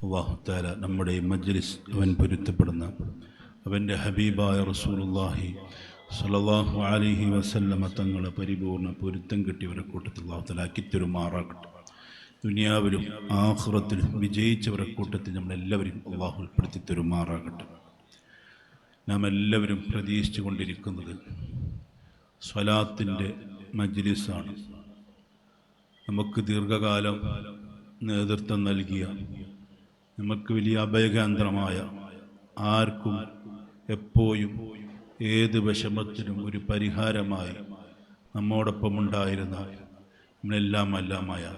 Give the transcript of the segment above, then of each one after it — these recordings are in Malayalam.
അള്ളാഹുത്താല നമ്മുടെ മജ്ലിസ് അവൻ പൊരുത്തപ്പെടുന്ന അവന്റെ ഹബീബായ റസൂലുള്ളാഹി സല്ലല്ലാഹു അലിഹി വസല്ലമ തങ്ങളെ പരിപൂർണ പൊരുത്തം കിട്ടിയവരെ കൂട്ടത്തിൽ അള്ളാഹുത്താല ആക്കിത്തരുമാറാകട്ടെ ദുനിയാവിലും ആഹ്റത്തിലും വിജയിച്ചവരെ കൂട്ടത്തിൽ നമ്മളെല്ലാവരും അള്ളാഹു ഉൾപ്പെടുത്തി തെരുമാറാകട്ടെ. നാം എല്ലാവരും പ്രതീക്ഷിച്ചു കൊണ്ടിരിക്കുന്നത് സ്വലാത്തിന്റെ മജ്ലിസാണ്. നമുക്ക് ദീർഘകാലം നേതൃത്വം നൽകിയ നമുക്ക് വലിയ അഭയകേന്ദ്രമായ ആർക്കും എപ്പോഴും ഏത് വിഷമത്തിനും ഒരു പരിഹാരമായി നമ്മോടൊപ്പം ഉണ്ടായിരുന്ന നമ്മളെല്ലാം എല്ലാമായ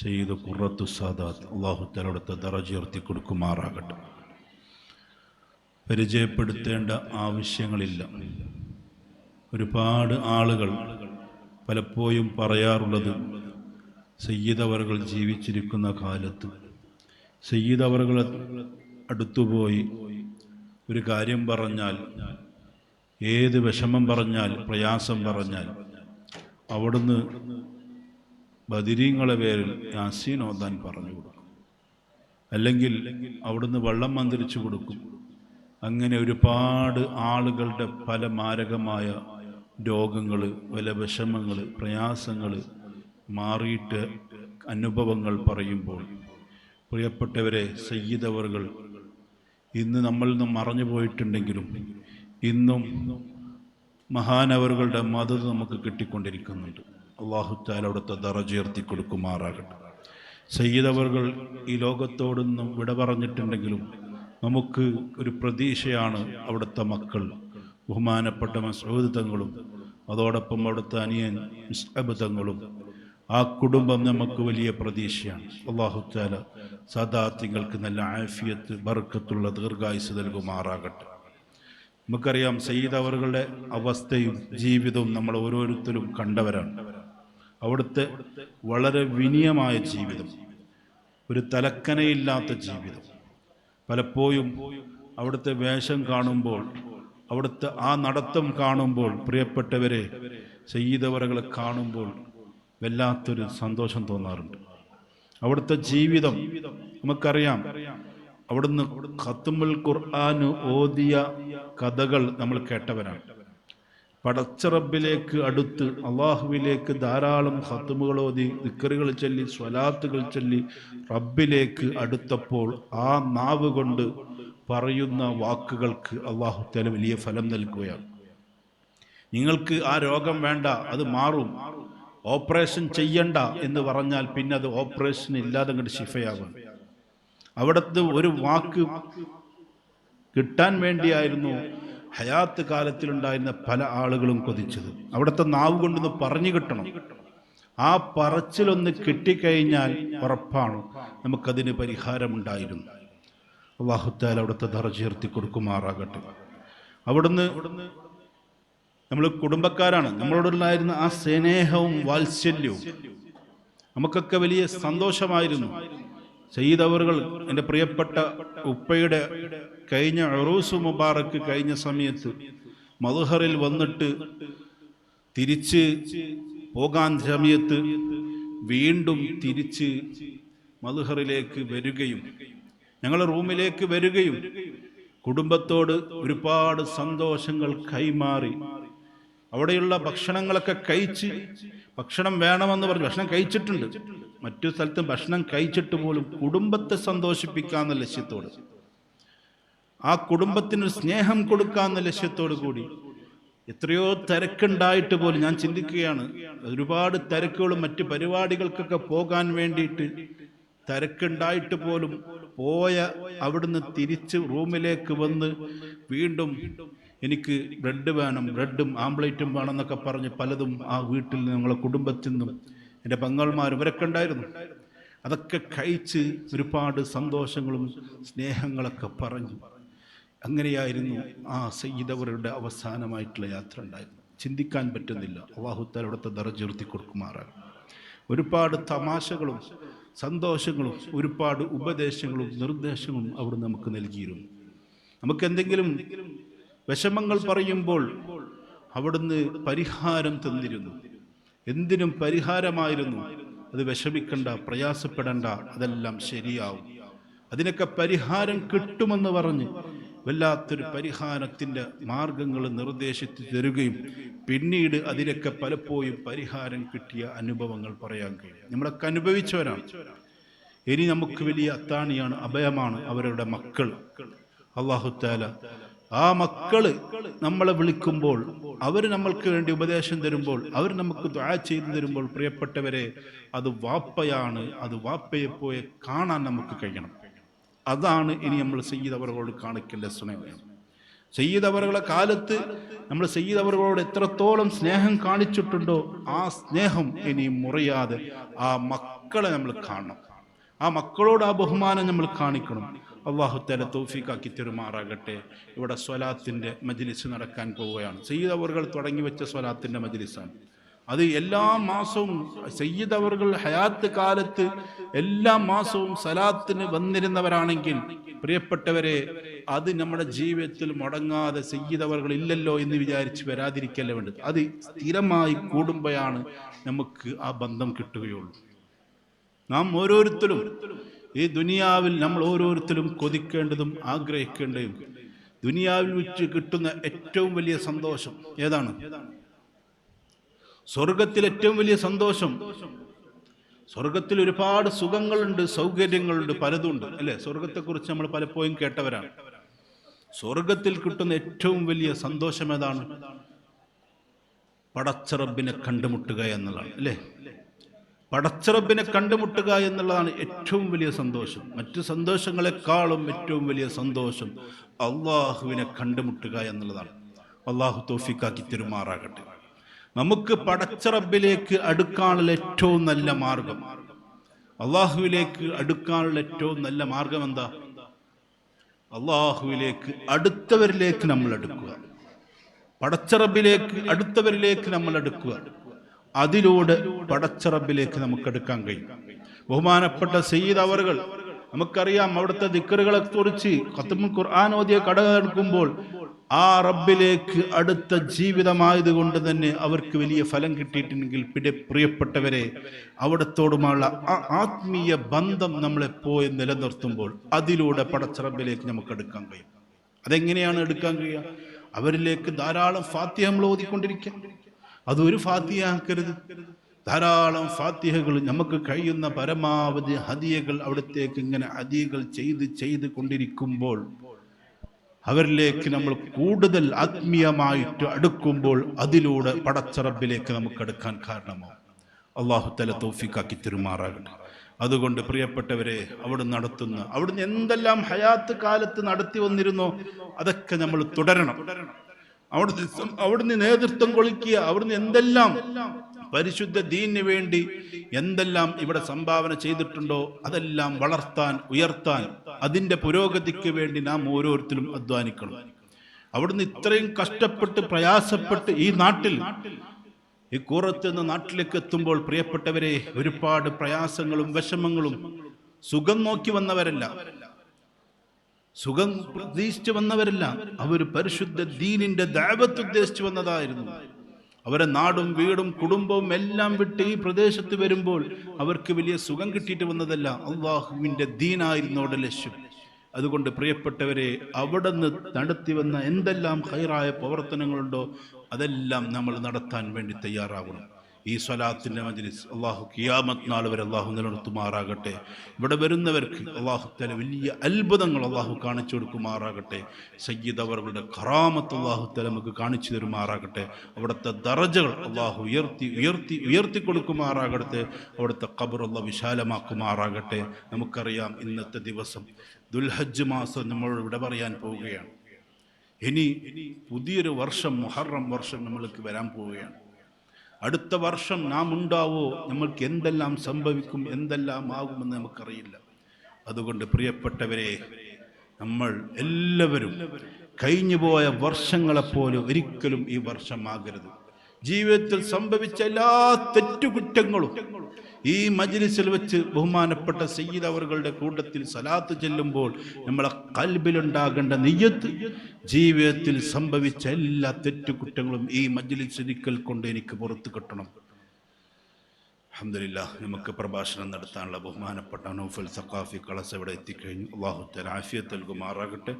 ചെയ്ത് കുറത്തു സാദാത്ത് അള്ളാഹുത്തലോടത്ത് ദറചേർത്തി കൊടുക്കുമാറാകട്ടെ. പരിചയപ്പെടുത്തേണ്ട ആവശ്യങ്ങളില്ല. ഒരുപാട് ആളുകൾ പലപ്പോഴും പറയാറുള്ളത് സയ്യിദ് അവർ ജീവിച്ചിരിക്കുന്ന കാലത്ത് സയ്യിദവറുകൾ അടുത്തുപോയി ഒരു കാര്യം പറഞ്ഞാൽ ഏത് വിഷമം പറഞ്ഞാൽ പ്രയാസം പറഞ്ഞാൽ അവിടുന്ന് ബദിരീങ്ങളെ പേരിൽ യാസീൻ ഓതാൻ പറഞ്ഞു കൊടുക്കും. അല്ലെങ്കിൽ അവിടുന്ന് വെള്ളം മന്ത്രിച്ചു കൊടുക്കും. അങ്ങനെ ഒരുപാട് ആളുകളുടെ പല മാരകമായ രോഗങ്ങൾ പല വിഷമങ്ങൾ പ്രയാസങ്ങൾ മാറിയിട്ട് അനുഭവങ്ങൾ പറയുമ്പോൾ പ്രിയപ്പെട്ടവരെ സയ്യിദവറുകൾ ഇന്ന് നമ്മൾ നിന്നും മറഞ്ഞു പോയിട്ടുണ്ടെങ്കിലും ഇന്നും മഹാനവറുകളുടെ മതത് നമുക്ക് കിട്ടിക്കൊണ്ടിരിക്കുന്നുണ്ട്. അള്ളാഹുത്താൽ താല അവിടുത്തെ ദറചേർത്തി കൊടുക്കുമാറാകട്ടെ. സയ്യിദവറുകൾ ഈ ലോകത്തോടൊന്നും വിട പറഞ്ഞിട്ടുണ്ടെങ്കിലും നമുക്ക് ഒരു പ്രതീക്ഷയാണ് അവിടുത്തെ മക്കൾ ബഹുമാനപ്പെട്ട മസൂദ് തങ്ങളും അതോടൊപ്പം അവിടുത്തെ അനിയൻ മിസ്അബ് തങ്ങളും ആ കുടുംബം നമുക്ക് വലിയ പ്രതീക്ഷയാണ്. അള്ളാഹു താല സദാത്യങ്ങൾക്ക് നല്ല ആഫിയത്ത് ബർക്കത്തുള്ള ദീർഘായുസ് നൽകുമാറാകട്ടെ. നമുക്കറിയാം സയ്യിദ് അവറുകളുടെ അവസ്ഥയും ജീവിതവും നമ്മൾ ഓരോരുത്തരും കണ്ടവരാണ്. അവിടുത്തെ വളരെ വിനിയമായ ജീവിതം ഒരു തലക്കനയില്ലാത്ത ജീവിതം. പലപ്പോഴും അവിടുത്തെ വേഷം കാണുമ്പോൾ അവിടുത്തെ ആ നടത്തം കാണുമ്പോൾ പ്രിയപ്പെട്ടവരെ സയ്യിദവറകളെ കാണുമ്പോൾ വല്ലാത്തൊരു സന്തോഷം തോന്നാറുണ്ട്. അവിടുത്തെ ജീവിതം നമുക്കറിയാം. അവിടുന്ന് ഖത്തുമുൽ ഖുർആാന് ഓതിയ കഥകൾ നമ്മൾ കേട്ടവരാണ്. പടച്ചറബിലേക്ക് അടുത്ത് അള്ളാഹുവിലേക്ക് ധാരാളം ഖത്തുമുകൾ ഓതി ദിക്കറുകൾ ചൊല്ലി സ്വലാത്തുകൾ ചൊല്ലി റബ്ബിലേക്ക് അടുത്തപ്പോൾ ആ നാവ് കൊണ്ട് പറയുന്ന വാക്കുകൾക്ക് അള്ളാഹു തല വലിയ ഫലം നൽകുകയാണ്. നിങ്ങൾക്ക് ആ രോഗം വേണ്ട അത് മാറും. ഓപ്പറേഷൻ ചെയ്യണ്ട എന്ന് പറഞ്ഞാൽ പിന്നെ അത് ഓപ്പറേഷൻ ഇല്ലാതെ അങ്ങോട്ട് ശിഫയാകും അവിടുത്തെ ഒരു വാക്ക് കിട്ടാൻ വേണ്ടിയായിരുന്നു ഹയാത്ത് കാലത്തിലുണ്ടായിരുന്ന പല ആളുകളും കൊതിച്ചത്. അവിടുത്തെ നാവ് കൊണ്ടൊന്ന് പറഞ്ഞു കിട്ടണം. ആ പറച്ചിലൊന്ന് കിട്ടിക്കഴിഞ്ഞാൽ ഉറപ്പാണ് നമുക്കതിന് പരിഹാരമുണ്ടായിരുന്നു. അള്ളാഹുത്താൽ അവിടുത്തെ ധറ ചേർത്തി കൊടുക്കുമാറാകട്ടെ അവിടുന്ന് നമ്മൾ കുടുംബക്കാരാണ്. നമ്മളോടുണ്ടായിരുന്ന ആ സ്നേഹവും വാത്സല്യവും നമുക്കൊക്കെ വലിയ സന്തോഷമായിരുന്നു. സയ്യിദ് എന്റെ പ്രിയപ്പെട്ട ഉപ്പയുടെ കഴിഞ്ഞ അറൂസ് മുബാറക്ക് കഴിഞ്ഞ സമയത്ത് മധുഹറിൽ വന്നിട്ട് തിരിച്ച് പോകാൻ സമയത്ത് വീണ്ടും തിരിച്ച് മധുഹറിലേക്ക് വരികയും ഞങ്ങൾ റൂമിലേക്ക് വരികയും കുടുംബത്തോട് ഒരുപാട് സന്തോഷങ്ങൾ കൈമാറി. അവിടെയുള്ള ഭക്ഷണങ്ങളൊക്കെ കഴിച്ച് ഭക്ഷണം വേണമെന്ന് പറഞ്ഞു. ഭക്ഷണം കഴിച്ചിട്ടുണ്ട്. മറ്റു സ്ഥലത്തും ഭക്ഷണം കഴിച്ചിട്ട് പോലും കുടുംബത്തെ സന്തോഷിപ്പിക്കാന്ന ലക്ഷ്യത്തോട്. ആ കുടുംബത്തിന് സ്നേഹം കൊടുക്കാന്ന ലക്ഷ്യത്തോടു കൂടി എത്രയോ തിരക്കുണ്ടായിട്ട് പോലും ഞാൻ ചിന്തിക്കുകയാണ്. ഒരുപാട് തിരക്കുകളും മറ്റ് പരിപാടികൾക്കൊക്കെ പോകാൻ വേണ്ടിയിട്ട് തിരക്കുണ്ടായിട്ട് പോലും പോയ അവിടുന്ന് തിരിച്ച് റൂമിലേക്ക് വന്ന് വീണ്ടും എനിക്ക് ബ്രെഡ് വേണം ബ്രെഡും ആംപ്ലേറ്റും വേണമെന്നൊക്കെ പറഞ്ഞ് പലതും ആ വീട്ടിൽ നിന്ന് ഞങ്ങളെ കുടുംബത്തിൽ നിന്നും എന്റെ പങ്ങൾമാർ ഇവരൊക്കെ ഉണ്ടായിരുന്നു അതൊക്കെ കഴിച്ച് ഒരുപാട് സന്തോഷങ്ങളും സ്നേഹങ്ങളൊക്കെ പറഞ്ഞു. അങ്ങനെയായിരുന്നു ആ സയ്യിദവരുടെ അവസാനമായിട്ടുള്ള യാത്ര ഉണ്ടായിരുന്നു ചിന്തിക്കാൻ പറ്റുന്നില്ല. അള്ളാഹുത്താൽ അവിടുത്തെ ഉയർത്തി കൊടുക്കുമാറാണ്. ഒരുപാട് തമാശകളും സന്തോഷങ്ങളും ഒരുപാട് ഉപദേശങ്ങളും നിർദ്ദേശങ്ങളും അവിടെ നമുക്ക് നൽകിയിരുന്നു. നമുക്ക് എന്തെങ്കിലും വിഷമങ്ങൾ പറയുമ്പോൾ അവിടുന്ന് പരിഹാരം തന്നിരുന്നു. എന്തിനും പരിഹാരമായിരുന്നു. അത് വിഷമിക്കണ്ട പ്രയാസപ്പെടണ്ട അതെല്ലാം ശരിയാവും. അതിനൊക്കെ പരിഹാരം കിട്ടുമെന്ന് പറഞ്ഞ് വല്ലാത്തൊരു പരിഹാരത്തിന്റെ മാർഗങ്ങൾ നിർദ്ദേശിച്ചു തരുകയും പിന്നീട് അതിനൊക്കെ പലപ്പോഴും പരിഹാരം കിട്ടിയ അനുഭവങ്ങൾ പറയാൻ കഴിയും. നമ്മളൊക്കെ അനുഭവിച്ചവരാണ്. ഇനി നമുക്ക് വലിയ അത്താണിയാണ് അഭയമാണ് അവരുടെ മക്കൾ. അള്ളാഹുത്താല ആ മക്കൾ നമ്മളെ വിളിക്കുമ്പോൾ അവർ നമ്മൾക്ക് വേണ്ടി ഉപദേശം തരുമ്പോൾ അവർ നമുക്ക് ദ്വാ ചെയ്തു തരുമ്പോൾ പ്രിയപ്പെട്ടവരെ അത് വാപ്പയാണ് അത് വാപ്പയെ പോയി കാണാൻ നമുക്ക് കഴിയണം. അതാണ് ഇനി നമ്മൾ സയ്യിദ് അവറുകളോട് കാണിക്കേണ്ട സ്നേഹം. സയ്യിദ് അവറുകളെ കാലത്ത് നമ്മൾ സയ്യിദ് അവറുകളോട് എത്രത്തോളം സ്നേഹം കാണിച്ചിട്ടുണ്ടോ ആ സ്നേഹം ഇനി മുറിയാതെ ആ മക്കളെ നമ്മൾ കാണണം. ആ മക്കളോട് ആ ബഹുമാനം നമ്മൾ കാണിക്കണം. അള്ളാഹു തല തൗഫീഖാക്കി തെരുമാറാകട്ടെ. ഇവിടെ സ്വലാത്തിന്റെ മജ്ലിസ് നടക്കാൻ പോവുകയാണ്. സയ്യിദ് അവറുകൾ തുടങ്ങി വെച്ച സ്വലാത്തിന്റെ മജ്ലിസാണ്. അത് എല്ലാ മാസവും സയ്യിദ് ഹയാത്ത് കാലത്ത് എല്ലാ മാസവും സലാത്തിന് വന്നിരുന്നവരാണെങ്കിൽ പ്രിയപ്പെട്ടവരെ അത് നമ്മുടെ ജീവിതത്തിൽ മുടങ്ങാതെ സയ്യിദ് ഇല്ലല്ലോ എന്ന് വിചാരിച്ച് വരാതിരിക്കല്ലേ വേണ്ടത്? അത് സ്ഥിരമായി കൂടുമ്പോഴാണ് നമുക്ക് ആ ബന്ധം കിട്ടുകയുള്ളൂ. നാം ഓരോരുത്തരും ഈ ദുനിയാവിൽ നമ്മൾ ഓരോരുത്തരും കൊതിക്കേണ്ടതും ആഗ്രഹിക്കേണ്ടതും. ദുനിയാവിൽ വെച്ച് കിട്ടുന്ന ഏറ്റവും വലിയ സന്തോഷം ഏതാണ്? സ്വർഗത്തിൽ ഏറ്റവും വലിയ സന്തോഷം. സ്വർഗത്തിൽ ഒരുപാട് സുഖങ്ങളുണ്ട് സൗകര്യങ്ങളുണ്ട് പലതുണ്ട് അല്ലെ? സ്വർഗത്തെക്കുറിച്ച് നമ്മൾ പലപ്പോഴും കേട്ടവരാണ്. സ്വർഗത്തിൽ കിട്ടുന്ന ഏറ്റവും വലിയ സന്തോഷം ഏതാണ്? പടച്ചറബിനെ കണ്ടുമുട്ടുക എന്നുള്ളതാണ്. അല്ലേ? പടച്ചറബിനെ കണ്ടുമുട്ടുക എന്നുള്ളതാണ് ഏറ്റവും വലിയ സന്തോഷം. മറ്റു സന്തോഷങ്ങളെക്കാളും ഏറ്റവും വലിയ സന്തോഷം അള്ളാഹുവിനെ കണ്ടുമുട്ടുക എന്നുള്ളതാണ്. അള്ളാഹു തോഫിക്കാക്കി തിരുമാറാകട്ടെ. നമുക്ക് പടച്ചറബിലേക്ക് അടുക്കാനുള്ള ഏറ്റവും നല്ല മാർഗം. അള്ളാഹുവിലേക്ക് അടുക്കാനുള്ള ഏറ്റവും നല്ല മാർഗം എന്താ? അള്ളാഹുവിലേക്ക് അടുത്തവരിലേക്ക് നമ്മൾ അടുക്കുക. പടച്ചറബിലേക്ക് അടുത്തവരിലേക്ക് നമ്മൾ അടുക്കുക. അതിലൂടെ പടച്ചറബിലേക്ക് നമുക്ക് എടുക്കാൻ കഴിയും. ബഹുമാനപ്പെട്ട സയ്യിദ് അവറുകൾ നമുക്കറിയാം അവിടുത്തെ ദിക്കറുകളെ കുറിച്ച് ഖത്തമുൽ ഖുർആൻ ഓതിയ കടകടക്കുമ്പോൾ ആ റബ്ബിലേക്ക് അടുത്ത ജീവിതമായതുകൊണ്ട് തന്നെ അവർക്ക് വലിയ ഫലം കിട്ടിയിട്ടുണ്ടെങ്കിൽ പിന്നെ പ്രിയപ്പെട്ടവരെ അവിടത്തോടുമുള്ള ആ ആത്മീയ ബന്ധം നമ്മളെ പോയി നിലനിർത്തുമ്പോൾ അതിലൂടെ പടച്ചറബിലേക്ക് നമുക്ക് എടുക്കാൻ കഴിയും. അതെങ്ങനെയാണ് എടുക്കാൻ കഴിയുക? അവരിലേക്ക് ധാരാളം ഫാത്തിഹ നമ്മൾ ഓതിക്കൊണ്ടിരിക്കുക. അതൊരു ഫാത്തിഹ ആക്കരുത് ധാരാളം ഫാത്തിഹകൾ നമുക്ക് കഴിയുന്ന പരമാവധി ഹദിയകൾ അവിടത്തേക്ക് ഇങ്ങനെ ഹദിയകൾ ചെയ്ത് ചെയ്ത് കൊണ്ടിരിക്കുമ്പോൾ അവരിലേക്ക് നമ്മൾ കൂടുതൽ ആത്മീയമായിട്ട് അടുക്കുമ്പോൾ അതിലൂടെ പടച്ചറബിലേക്ക് നമുക്ക് അടുക്കാൻ കാരണമാവും. അള്ളാഹു തല തോഫിക്കാക്കി തിരുമാറാകട്ടെ. അതുകൊണ്ട് പ്രിയപ്പെട്ടവരെ അവിടെ നടത്തുന്ന അവിടുന്ന് എന്തെല്ലാം ഹയാത്ത് കാലത്ത് നടത്തി വന്നിരുന്നോ അതൊക്കെ നമ്മൾ തുടരണം. അവിടുന്ന് അവിടുന്ന് നേതൃത്വം കൊളിക്കുക അവിടുന്ന് എന്തെല്ലാം പരിശുദ്ധ ദീനിന് വേണ്ടി എന്തെല്ലാം ഇവിടെ സംഭാവന ചെയ്തിട്ടുണ്ടോ അതെല്ലാം വളർത്താൻ ഉയർത്താൻ അതിന്റെ പുരോഗതിക്ക് വേണ്ടി നാം ഓരോരുത്തരും അധ്വാനിക്കണം. അവിടുന്ന് ഇത്രയും കഷ്ടപ്പെട്ട് പ്രയാസപ്പെട്ട് ഈ നാട്ടിൽ ഈ കൂറത്ത് എന്ന നാട്ടിലേക്ക് എത്തുമ്പോൾ പ്രിയപ്പെട്ടവരെ ഒരുപാട് പ്രയാസങ്ങളും വിഷമങ്ങളും സുഖം നോക്കി വന്നവരല്ല. സുഖം പ്രതീക്ഷിച്ചു വന്നവരല്ല. അവർ പരിശുദ്ധ ദീനിന്റെ ദൈവത്ത് ഉദ്ദേശിച്ചു വന്നതായിരുന്നു. അവരെ നാടും വീടും കുടുംബവും എല്ലാം വിട്ട് ഈ പ്രദേശത്ത് വരുമ്പോൾ അവർക്ക് വലിയ സുഖം കിട്ടിയിട്ട് വന്നതല്ല. അള്ളാഹുവിന്റെ ദീനായിരുന്നു അവിടെ ലക്ഷ്യം. അതുകൊണ്ട് പ്രിയപ്പെട്ടവരെ അവിടെ നിന്ന് നടത്തി വന്ന എന്തെല്ലാം ഹൈറായ പ്രവർത്തനങ്ങളുണ്ടോ അതെല്ലാം നമ്മൾ നടത്താൻ വേണ്ടി തയ്യാറാവണം. ഈ സ്വലാത്തിന്റെ മജ്ലിസ്. അള്ളാഹു കിയാമത്ത് നാൾ വരെ അള്ളാഹു നിലനിർത്തുമാറാകട്ടെ. ഇവിടെ വരുന്നവർക്ക് അള്ളാഹു തല വലിയ അത്ഭുതങ്ങൾ അള്ളാഹു കാണിച്ചു കൊടുക്കുമാറാകട്ടെ. സയ്യിദ് അവരുടെ ഖറാമത്ത് അള്ളാഹു തല നമുക്ക് കാണിച്ചു തരുമാറാകട്ടെ. അവിടുത്തെ ദറജകൾ അള്ളാഹു ഉയർത്തി ഉയർത്തി ഉയർത്തി കൊടുക്കുമാറാകട്ടെ. അവിടുത്തെ ഖബർ അള്ളാഹ് വിശാലമാക്കുമാറാകട്ടെ. നമുക്കറിയാം ഇന്നത്തെ ദിവസം ദുൽഹജ്ജ് മാസം നമ്മൾ ഇവിടെ പറയാൻ പോവുകയാണ്. ഇനി പുതിയൊരു വർഷം മുഹറം വർഷം നമ്മൾക്ക് വരാൻ പോവുകയാണ്. അടുത്ത വർഷം നാം ഉണ്ടാവോ? നമ്മൾക്ക് എന്തെല്ലാം സംഭവിക്കും എന്തെല്ലാം ആകുമെന്ന് നമുക്കറിയില്ല. അതുകൊണ്ട് പ്രിയപ്പെട്ടവരെ നമ്മൾ എല്ലാവരും കഴിഞ്ഞുപോയ വർഷങ്ങളെപ്പോലെ ഒരിക്കലും ഈ വർഷം ആകരുത്. ജീവിതത്തിൽ സംഭവിച്ച എല്ലാ തെറ്റുകുറ്റങ്ങളും ഈ മജ്ലിസിൽ വെച്ച് ബഹുമാനപ്പെട്ട സയ്യിദ് അവറുകളുടെ കൂട്ടത്തിൽ സലാത്ത് ചെല്ലുമ്പോൾ നമ്മളെ കൽബിലുണ്ടാകേണ്ട നെയ്യത്ത് ജീവിതത്തിൽ സംഭവിച്ച എല്ലാ തെറ്റുകുറ്റങ്ങളും ഈ മജ്ലിസ് ഒരിക്കൽ കൊണ്ട് എനിക്ക് പുറത്തു കിട്ടണം. അഹമ്മദില്ല നമുക്ക് പ്രഭാഷണം നടത്താനുള്ള ബഹുമാനപ്പെട്ട നൗഫൽ സഖാഫി കളസ് ഇവിടെ എത്തിക്കഴിഞ്ഞു. അള്ളാഹു തല ആഫിയത്ത് നൽകുമാറാകട്ടെ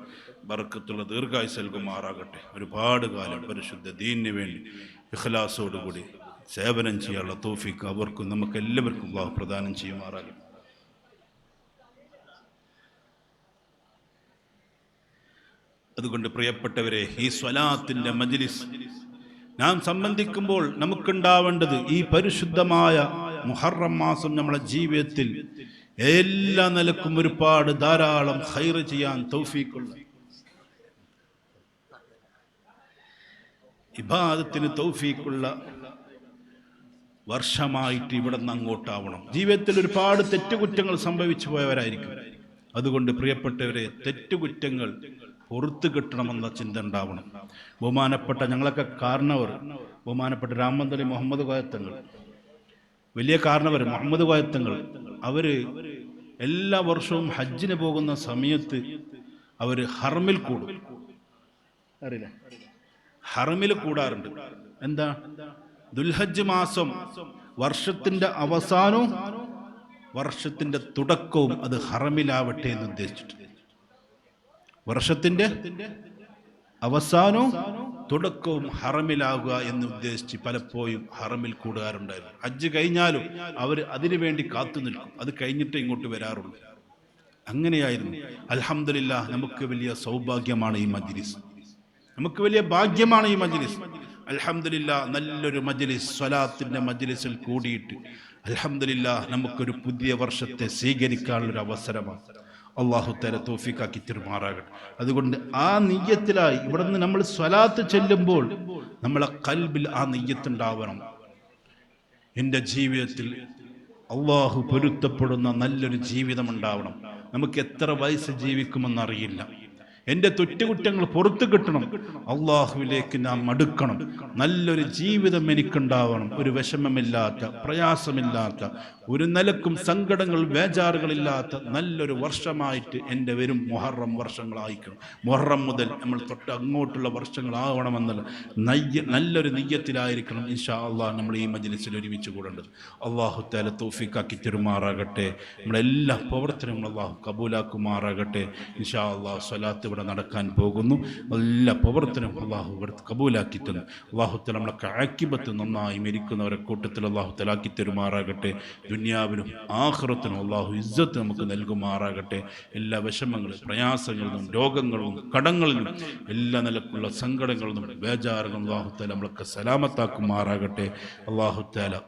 ബർക്കത്തുള്ള ദീർഘായുസ് നൽകുമാറാകട്ടെ. ഒരുപാട് കാലം പരിശുദ്ധ ദീനിന് വേണ്ടി ഇഖ്ലാസോടുകൂടി സേവനം ചെയ്യാനുള്ള തോഫിക്ക് അവർക്കും നമുക്ക് എല്ലാവർക്കും അള്ളാഹു പ്രദാനം ചെയ്യുമാറാകട്ടെ. അതുകൊണ്ട് പ്രിയപ്പെട്ടവരെ ഈ സ്വലാത്തിന്റെ മജ്ലിസ് നാം സംബന്ധിക്കുമ്പോൾ നമുക്കുണ്ടാവേണ്ടത് ഈ പരിശുദ്ധമായ മുഹറം മാസം നമ്മുടെ ജീവിതത്തിൽ എല്ലാ നിലക്കും ഒരുപാട് ധാരാളം ഹൈർ ചെയ്യാൻ തൗഫീക്കുള്ള. ഇബാദത്തിന് തൗഫീക്കുള്ള വർഷമായിട്ട് ഇവിടെ നിന്ന് അങ്ങോട്ടാവണം. ജീവിതത്തിൽ ഒരുപാട് തെറ്റുകുറ്റങ്ങൾ സംഭവിച്ചു പോയവരായിരിക്കും. അതുകൊണ്ട് പ്രിയപ്പെട്ടവരെ തെറ്റുകുറ്റങ്ങൾ പുറത്തു കിട്ടണമെന്ന ചിന്ത ഉണ്ടാവണം. ബഹുമാനപ്പെട്ട ഞങ്ങളൊക്കെ കാരണവർ ബഹുമാനപ്പെട്ട രാമന്തളി മുഹമ്മദ് കോയത്തങ്ങൾ വലിയ കാരണവർ മുഹമ്മദ് വായത്തങ്ങൾ. അവർ എല്ലാ വർഷവും ഹജ്ജിന് പോകുന്ന സമയത്ത് അവർ ഹർമിൽ കൂടും. അറിയില്ല. ഹർമിൽ കൂടാറുണ്ട്. എന്താ? ദുൽഹജ്ജ് മാസം വർഷത്തിന്റെ അവസാനവും വർഷത്തിന്റെ തുടക്കവും അത് ഹറമിലാവട്ടെ എന്ന് ഉദ്ദേശിച്ചിട്ട് വർഷത്തിന്റെ അവസാനവും തുടക്കവും ഹറമിലാകുക എന്ന് ഉദ്ദേശിച്ച് പലപ്പോഴും ഹറമിൽ കൂടുകാറുണ്ടായിരുന്നു ഹജ്ജ് കഴിഞ്ഞാലും അവർ അതിനു വേണ്ടി കാത്തു നിൽക്കും. അത് കഴിഞ്ഞിട്ട് ഇങ്ങോട്ട് വരാറുള്ളൂ. അങ്ങനെയായിരുന്നു. അലഹമില്ല നമുക്ക് വലിയ സൗഭാഗ്യമാണ് ഈ മജ്ലിസ്. നമുക്ക് വലിയ ഭാഗ്യമാണ് ഈ മജ്ലിസ്. അലഹമില്ല നല്ലൊരു മജ്ലിസ് സ്വലാത്തിന്റെ മജ്ലിസിൽ കൂടിയിട്ട്. അലഹമില്ല നമുക്കൊരു പുതിയ വർഷത്തെ സ്വീകരിക്കാനുള്ളൊരു അവസരമാണ് അള്ളാഹു തല തോഫിക്കാക്കി തിരുമാറാകട്ടെ അതുകൊണ്ട് ആ നെയ്യത്തിലായി ഇവിടെ നിന്ന് നമ്മൾ സ്വലാത്ത് ചെല്ലുമ്പോൾ നമ്മളെ കൽബിൽ ആ നെയ്യത്തുണ്ടാവണം എന്റെ ജീവിതത്തിൽ അള്ളാഹു പൊരുത്തപ്പെടുന്ന നല്ലൊരു ജീവിതം ഉണ്ടാവണം നമുക്ക് എത്ര വയസ്സ് ജീവിക്കുമെന്നറിയില്ല. എന്റെ തൊറ്റുകുറ്റങ്ങൾ പുറത്തു കിട്ടണം. അള്ളാഹുവിലേക്ക് നാം മടുക്കണം നല്ലൊരു ജീവിതം എനിക്കുണ്ടാവണം. ഒരു വിഷമമില്ലാത്ത പ്രയാസമില്ലാത്ത ഒരു നിലക്കും സങ്കടങ്ങൾ വേജാറുകളില്ലാത്ത നല്ലൊരു വർഷമായിട്ട് എന്റെ വരും മൊഹറം വർഷങ്ങളായിരിക്കണം മൊഹറം മുതൽ നമ്മൾ തൊട്ട് അങ്ങോട്ടുള്ള വർഷങ്ങളാവണമെന്നുള്ള നയ്യ നല്ലൊരു നെയ്യത്തിലായിരിക്കണം ഇൻഷാ അള്ളാഹ് നമ്മൾ ഈ മജ്ലിസിൽ ഒരുമിച്ച് കൂടേണ്ടത്. അള്ളാഹു താല തോഫിക്കാക്കി തെരുമാറാകട്ടെ. നമ്മളെല്ലാ പ്രവർത്തനങ്ങളും അള്ളാഹു കബൂലാക്കുമാറാകട്ടെ. ഇൻഷാ അള്ളാഹു സ്വലാത്ത് ഇവിടെ നടക്കാൻ പോകുന്നു. എല്ലാ പ്രവർത്തനവും അള്ളാഹു ഇവിടെ കബൂലാക്കി തന്നു. അള്ളാഹു തല നമ്മളെ ആക്കിബത്ത് നന്നായി മരിക്കുന്നവരെ കൂട്ടത്തിൽ അള്ളാഹു തലാക്കി തെരുമാറാകട്ടെ. ദുന്യാവിനും ആഹ്റത്തിനും അള്ളാഹു ഇജ്ജത്ത് നമുക്ക് നൽകുമാറാകട്ടെ. എല്ലാ വിഷമങ്ങളും നിന്നും കടങ്ങളിൽ നിന്നും എല്ലാ നിലക്കുള്ള സങ്കടങ്ങളിൽ നിന്നും ബേജാറുകളും അള്ളാഹുത്താല നമ്മളൊക്കെ സലാമത്താക്കുമാറാകട്ടെ. അള്ളാഹു താല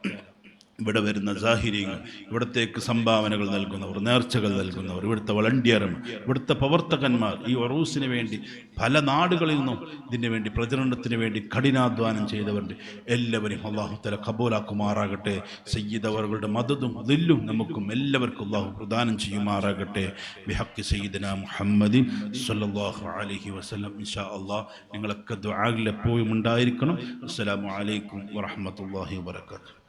ഇവിടെ വരുന്ന സാഹിര്യങ്ങൾ ഇവിടത്തേക്ക് സംഭാവനകൾ നൽകുന്നവർ നേർച്ചകൾ നൽകുന്നവർ ഇവിടുത്തെ വളണ്ടിയർമാർ ഇവിടുത്തെ പ്രവർത്തകന്മാർ ഈ ഒറൂസിന് വേണ്ടി പല നാടുകളിൽ നിന്നും ഇതിന് വേണ്ടി പ്രചരണത്തിന് വേണ്ടി കഠിനാധ്വാനം ചെയ്തവരുണ്ട്. എല്ലാവരെയും അള്ളാഹുത്തല തല കബൂലാക്കുമാറാകട്ടെ സയ്യിദവറുകളുടെ മതതും അതിലും നമുക്കും എല്ലാവർക്കും അള്ളാഹു പ്രദാനം ചെയ്യുമാറാകട്ടെ. ബിഹക്ക് സയ്യിദന മുഹമ്മദിൻ സല്ലാഹു അലഹി വസ്ലം ഇൻഷാ അള്ളാഹ് നിങ്ങളൊക്കെ ദ്വാഗിൽ എപ്പോഴും ഉണ്ടായിരിക്കണം. അസ്സലാമു അലൈക്കും വറഹ്മത്തുള്ളാഹി വബറകാതുഹു.